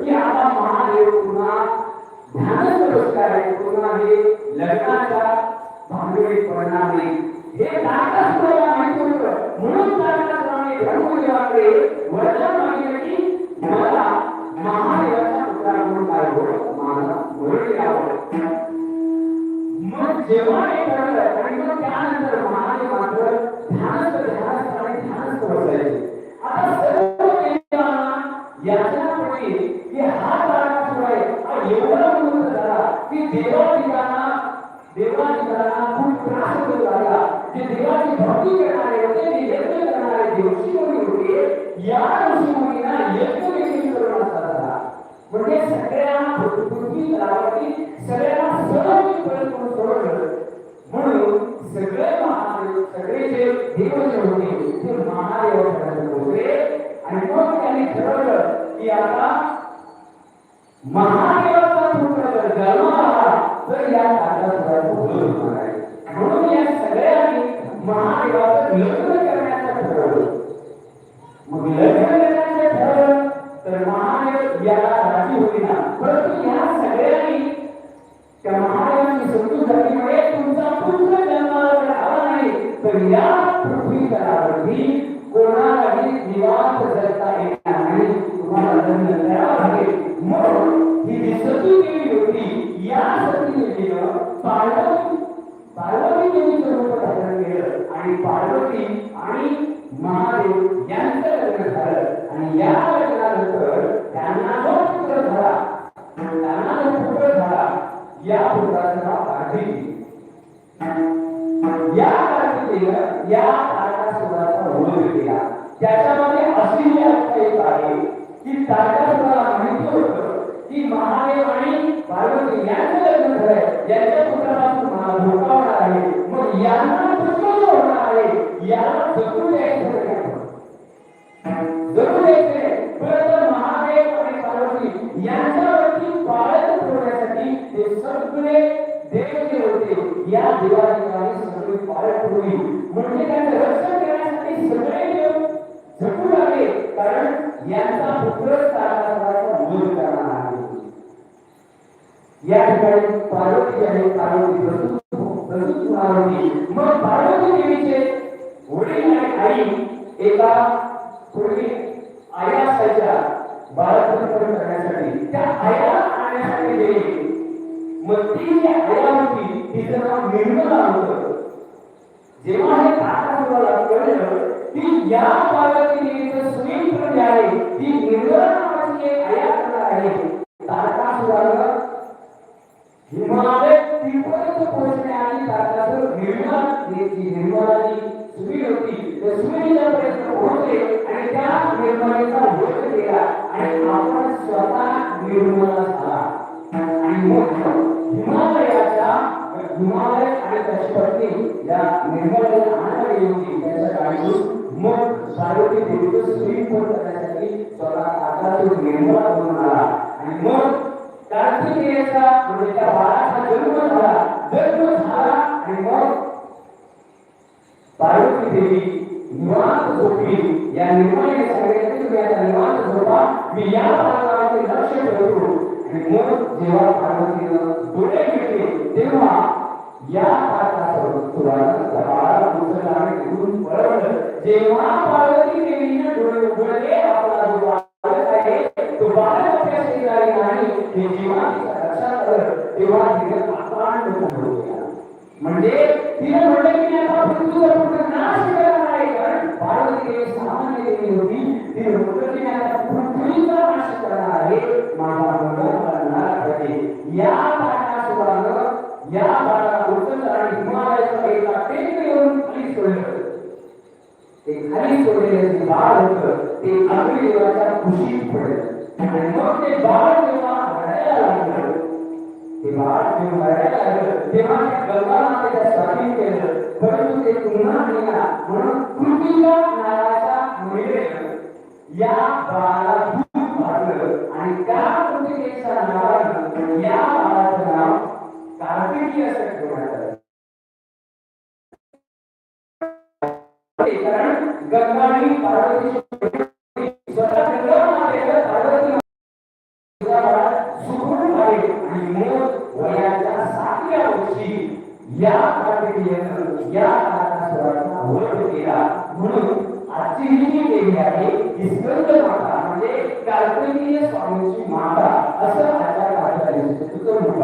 की आता महादेव पुन्हा ध्यान पुरस्कार आहे पुन्हा हे लग्नाच्या भांडवली हे होतं म्हणून धर्मदेवाकडे वरदान मागितलं की देवाधिकांना देवाधिकांना खूप त्रास होऊ लागला जे देवाची भक्ती करणारे होते जे यज्ञ करणारे जे ऋषीमुनी होते या ऋषीमुनींना यज्ञ देखील करून असतात म्हणजे सगळ्यांना पृथ्वी तलावरती सगळ्यांना सहज करून सोडलं म्हणून सगळे महादेव सगळे जे देव जे होते ते महादेव ठरले होते आणि मग त्यांनी ठरवलं की आता महा पुत्र जर तर या काळात होणार आहे म्हणून या सगळ्यांनी महादेवाचं लग्न करण्याचं ठरवलं मग लग्न करण्याचं ठरवलं तर महादेव याला राजी होती ना परंतु या सगळ्यांनी त्या महादेवाची समजूत झाल्यामुळे तुमचा पुत्र जन्माला जर आला नाही तर या पार्वती आणि महादेव यांचं लग्न झालं. आणि या लग्नानंतर त्यांना जो पुत्र झाला त्यांना जो पुत्र झाला या पुत्राचं नाव कार्तिकी या कार्तिकेनं या तारकासुराचा वध केला. त्याच्यामध्ये अशी जी अवस्था एक आहे की तारकासुराला माहिती होतं की महादेव आणि पार्वती यांचं लग्न झालंय. यांच्या पुत्रापासून धोका होणार आहे. मग यांना पुत्र होणार आहे. याला जगू द्यायचं नाही. जरूर द्यायचे परंतु महादेव आणि पार्वती यांच्यावरती पाळत ठेवण्यासाठी ते सगळे देव जे होते. या देवादेवाने सगळे पाळत ठेवली. या ठिकाणी पार्वती आहे पार्वती प्रसूत होणार होती मग पार्वती देवीचे वडील आणि आई एका पूर्वी आया असायच्या बाळपण करण्यासाठी त्या आया आणण्यासाठी गेली. मग ती जी आया होती तिचं नाव निर्मला होतं. जेव्हा हे तारकासुराला कळलं की या पार्वती देवीचं सुमित्र जे आहे ती निर्मला नावाची एक आया करणार आहे. तारकासुराला हिमालय तिथपर्यंत पोहोचण्याआधी तारकासुर निर्मला जी निर्मलाची सुरी होती. त्या सुरीच्या प्रयत्न होते आणि त्या निर्मलेचा होत केला आणि आपण स्वतः निर्मला झाला. आणि मग हिमालयाच्या हिमालय आणि त्याची या निर्मलेला आणायला गेली होती. त्यांच्या गाडीतून मग पार्वती देवीचं सुरीपण करण्यासाठी स्वतः तारकासुर निर्मला होऊन आला. आणि मग कार्तिकेयचा म्हणजे त्या बाळाचा जन्म झाला जन्म झाला आणि मग पार्वती देवी निवांत झोपली. या निर्मळीने सांगितलं की तुम्ही आता निवांत झोपा. मी या बाळावरती लक्ष ठेवतो. आणि मग जेव्हा पार्वतीनं डोळे घेतले तेव्हा या तारकासुरानं त्या बाळाला उचललं आणि घेऊन पळवलं. जेव्हा पार्वती देवीने डोळे उघडले आपला जो बालक आहे तो बालक आपल्या शेजारी नाही जेव्हा लक्षात तेव्हा तिने अकांड म्हणजे तिने म्हटलं की मी आता पृथ्वीवर पुत्र नाश करणार आहे कारण पार्वती देवी सामान्य देवी होती तिने म्हटलं की आता पृथ्वीचा नाश करणार आहे माझा मुलगा करणार आहे या कारणासुरानं या बाळाला उत्तर आणि हिमालयाच्या एका येऊन खाली सोडलं ते खाली सोडलेले जे बाळ होतं ते अग्निदेवाच्या खुशीत पडलं. आणि ते बाळ जेव्हा लागलं ते बाळ जेव्हा लागलं तेव्हा स्वाधीन केलं परंतु ते पुन्हा म्हणून कृतिका नावाच्या महिलेनं या बाळाला दूध आणि त्या कृतिकेच्या नावानं या गोष्टी या प्रक्रियेनं म्हणून आजची ही देवी आहे ही माता म्हणजे काल्पनीय स्वामीची माता असं आचार्य आचार्य सूत्र म्हणून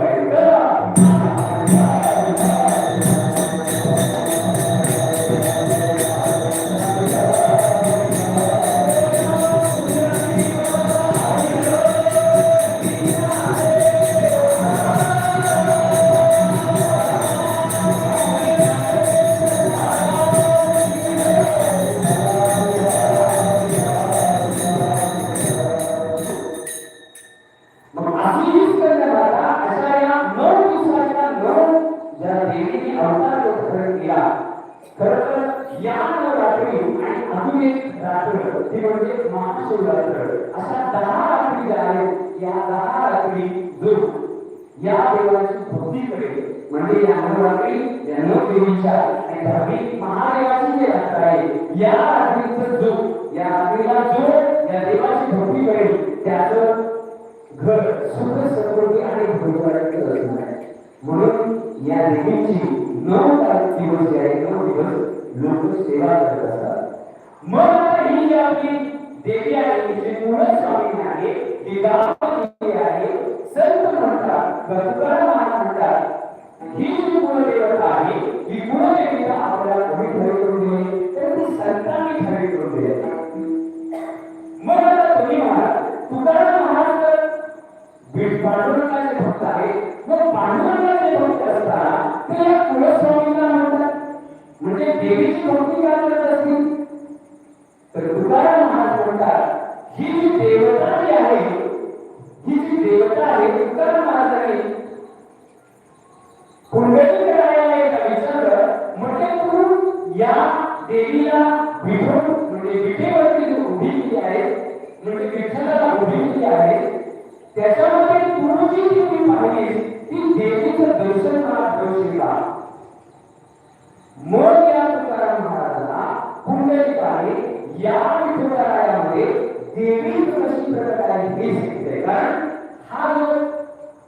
रात्री आणि अजून एक रात्र ती म्हणजे महाशिवरात्र अशा दहा रात्री ज्या आहेत या दहा रात्री जो या देवाची भक्ती करेल म्हणजे या नवरात्री या नव देवीच्या आणि धार्मिक महादेवाची जी रात्र आहे या रात्रीचं जो या रात्रीला जो या देवाची भक्ती करेल त्याचं घर सुख समृद्धी आणि भोजनाचे असणार म्हणून या देवीची लोक सेवा करत असतात मग ही जी आपली देवी आहे जी स्वामी आहे ती आहे संत म्हणतात गतकर म्हणतात ही जी कुलदेवता आहे ही कुलदेवता आपल्याला कोणी ठरवी करून दिली तर ती संतांनी ठरवी करून दिली मग आता तुम्ही म्हणाल तुकाराम महाराज तर बीड पांडुरंगाचे भक्त आहे मग पांडुरंगाचे भक्त असताना ते या कुलस्वामींना म्हणतात म्हणजे देवीची मूर्ती का करत असतील? तर तुकाराम महाराज म्हणतात ही जी देवता जी आहे ही जी देवता आहे तुकाराम महाराज आहे करायला देवी कशी प्रकट आहे हे कारण हा जो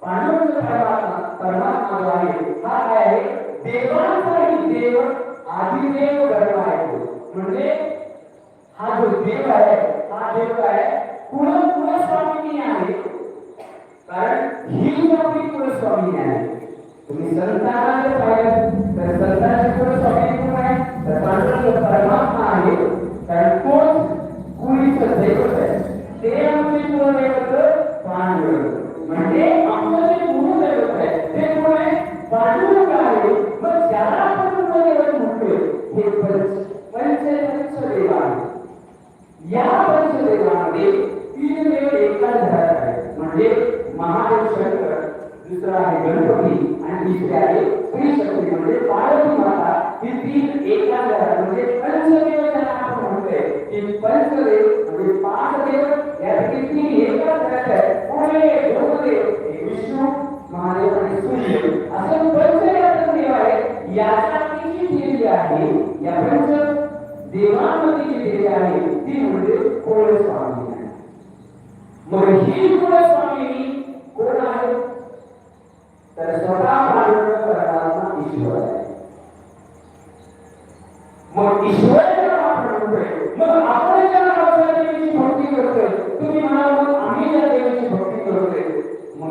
पांडुरंग परमात्मा परमात्मा जो आहे हा काय आहे देवांचाही देव आदिदेव धर्म आहे तो. म्हणजे हा जो देव आहे हा देव काय कुल कुलस्वामिनी आहे कारण ही आपली कुलस्वामिनी आहे तुम्ही संतांना जर तर संतांचे कुलस्वामिनी कोण आहे तर दुसरं आहे गणपती आणि तिसरे आहे श्री शक्ती म्हणजे पार्वती माता ही तीन एका म्हणजे पंचदेव ज्यांना आपण म्हणतोय की पंचदेव म्हणजे पाच देव यापैकी तीन एका घरात आहे पुढे दोन विष्णू महादेव आणि सूर्य असं पंचदेवाचं देव आहे. याचा जी देवी आहे या पंच देवांमध्ये जी देवी आहे ती म्हणजे कुलस्वामी आहे मग ही कुलस्वामिनी कोण आहे? तर स्वतः पांडुरंग परमात्मा ईश्वर आहे. मग ईश्वर